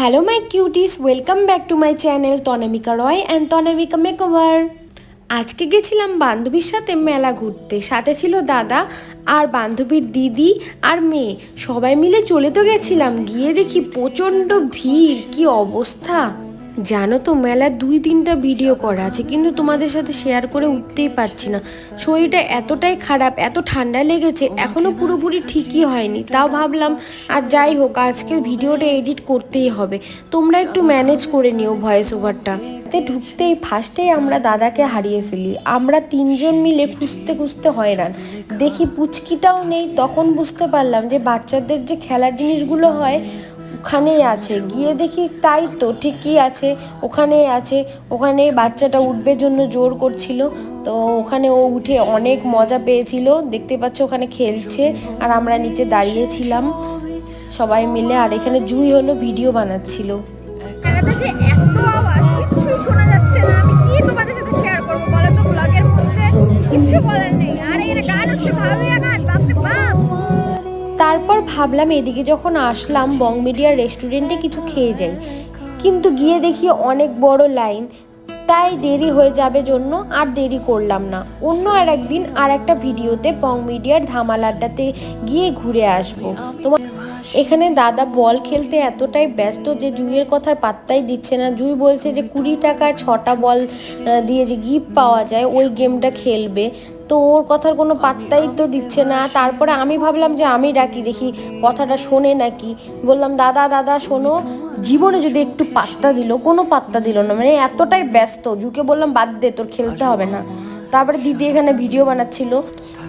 Hello my cuties welcome back to my channel Tanamika Roy and Tanamika makeover আজকে গেছিলাম বান্ধবীর সাথে মেলা ঘুরতে। সাথে ছিল দাদা আর বান্ধবীর দিদি আর মেয়ে। সবাই মিলে চলে তো গেছিলাম। গিয়ে দেখি প্রচণ্ড ভিড়। কি অবস্থা? জানো তো মেলার দুই তিনটা ভিডিও করা আছে, কিন্তু তোমাদের সাথে শেয়ার করে উঠতেই পারছি না। শরীরটা এতটাই খারাপ, এত ঠান্ডা লেগেছে এখনও পুরোপুরি ঠিকই হয়নি। তাও ভাবলাম, আর যাই হোক আজকে ভিডিওটা এডিট করতেই হবে। তোমরা একটু ম্যানেজ করে নিও ভয়েস ওভারটা ঢুকতেই ফার্স্টেই আমরা দাদাকে হারিয়ে ফেলি। আমরা তিনজন মিলে খুঁজতে খুঁজতে হয়রান। দেখি পুচকিটাও নেই, তখন বুঝতে পারলাম যে বাচ্চাদের যে খেলার জিনিসগুলো হয় ওখানেই আছে। গিয়ে দেখি তাই তো, ঠিকই আছে, ওখানেই আছে। ওখানে বাচ্চাটা উঠবে জন্য জোর করছিল। তো ওখানে ও উঠে অনেক মজা পেয়েছিল। দেখতে পাচ্ছ ওখানে খেলছে। আর আমরা নিচে দাঁড়িয়েছিলাম সবাই মিলে। আর এখানে জুই হলো ভিডিও বানাচ্ছিল। এত আওয়াজ ভাবলাম এদিকে যখন আসলাম বং মিডিয়ার রেস্টুরেন্টে কিছু খেয়ে যাই। কিন্তু গিয়ে দেখি অনেক বড় লাইন। তাই দেরি হয়ে যাবে জন্য আর দেরি করলাম না। অন্য আর একদিন আর একটা ভিডিওতে বং মিডিয়ার ধামালাড্ডাতে গিয়ে ঘুরে আসব। তোমার এখানে দাদা বল খেলতে এতটাই ব্যস্ত যে জুইয়ের কথার পাত্তাই দিচ্ছে না। জুই বলছে যে, কুড়ি টাকার ছটা বল দিয়ে যে গিফট পাওয়া যায়, ওই গেমটা খেলবে। তো ওর কথার কোনো পাত্তাই তো দিচ্ছে না। তারপরে আমি ভাবলাম যে, আমি ডাকি, দেখি কথাটা শোনে নাকি। বললাম, দাদা দাদা, শোনো, জীবনে যদি একটু পাত্তা দিল, কোনো পাত্তা দিল না মানে এতটাই ব্যস্ত। জুকে বললাম, বাদ দে, তোর খেলতে হবে না। তারপরে দিদি এখানে ভিডিও বানাচ্ছিল।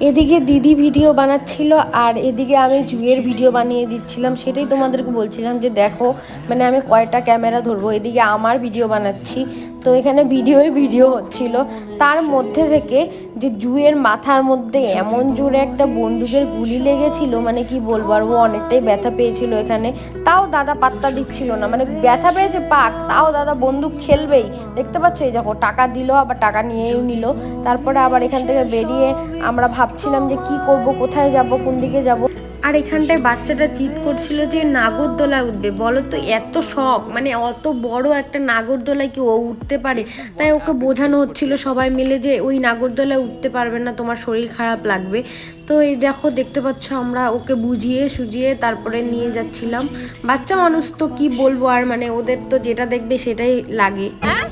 এদিকে দিদি ভিডিও বানাচ্ছিল আর এদিকে আমি জুয়ের ভিডিও বানিয়ে দিচ্ছিলাম, সেটাই তোমাদেরকে বলছিলাম যে দেখো মানে আমি কয়টা ক্যামেরা ধরবো, এদিকে আমার ভিডিও বানাচ্ছি। তো এখানে ভিডিওই ভিডিও হচ্ছিল। তার মধ্যে থেকে যে জুয়ের মাথার মধ্যে এমন জোরে একটা বন্দুকের গুলি লেগেছিল মানে কি বলব, আর ও অনেকটাই ব্যথা পেয়েছিল এখানে। তাও দাদা পাত্তা দিচ্ছিল না মানে ব্যথা পেয়েছে, পাক, তাও দাদা বন্দুক খেলবেই। দেখতে পাচ্ছ এই দেখো, টাকা দিল, আবার টাকা নিয়েও নিল। তারপরে আবার এখান থেকে বেরিয়ে আমরা ভাবছিলাম যে কি করব, কোথায় যাব, কোন দিকে যাব। আর এখানটায় বাচ্চাটা চিৎ করছিল যে নাগরদোলা উঠবে। বলো তো এত শখ মানে অত বড় একটা নাগরদোলায় কি ও উঠতে পারে? তাই ওকে বোঝানো হচ্ছিল সবাই মিলে যে ওই নাগরদোলায় উঠতে পারবে না, তোমার শরীর খারাপ লাগবে। তো এই দেখো, দেখতে পাচ্ছ আমরা ওকে বুঝিয়ে সুজিয়ে তারপরে নিয়ে যাচ্ছিলাম। বাচ্চা মানুষ তো কি বলব আর মানে ওদের তো যেটা দেখবে সেটাই লাগে। হ্যাঁ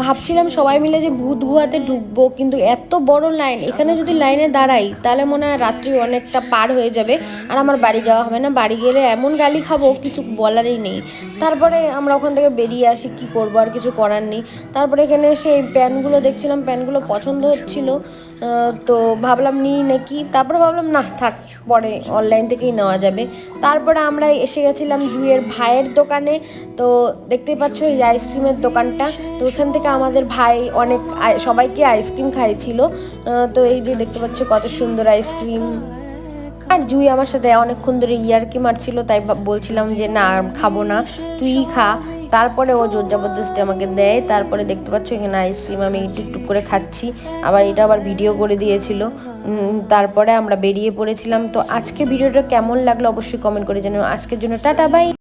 ভাবছিলাম সবাই মিলে যে ভূত গুহাতে ঢুকবো, কিন্তু এত বড় লাইন, এখানে যদি লাইনে দাঁড়াই, তাহলে মনে হয় রাত্রি অনেকটা পার হয়ে যাবে আর আমার বাড়ি যাওয়া হবে না। বাড়ি গেলে এমন গালি খাব, কিছু বলারই নেই। তারপরে আমরা ওখান থেকে বেরিয়ে আসি, কি করব আর কিছু করার নেই। তারপরে এখানে সেই প্যানগুলো দেখছিলাম, প্যানগুলো পছন্দ হচ্ছিল। তো ভাবলাম নিই নাকি। তারপরে ভাবলাম, না, থাক, পরে অনলাইন থেকেই নেওয়া যাবে। তারপরে আমরা এসে গেছিলাম জুয়ের ভাইয়ের দোকানে। তো দেখতেই পাচ্ছ, এই আইসক্রিমের দোকানটা। তো ওখান থেকে আমাদের ভাই অনেক সবাইকে আইসক্রিম খাইছিল তো এই যে দেখতে পাচ্ছ, কত সুন্দর আইসক্রিম। আর জুই আমার সাথে অনেকক্ষণ ধরে ইয়ারকি মারছিল, তাই বলছিলাম যে, না খাব না, তুই খা। তারপরে ও জোর জবরদস্তি আমাকে দেয়। তারপরে দেখতে পাচ্ছ এখানে আইসক্রিম আমি টুকটুক করে খাচ্ছি। আবার এটা আবার ভিডিও করে দিয়েছিল। তারপরে আমরা বেরিয়ে পড়েছিলাম। তো আজকে ভিডিওটা কেমন লাগল অবশ্যই কমেন্ট করে জানাও। আজকের জন্য টাটা বাই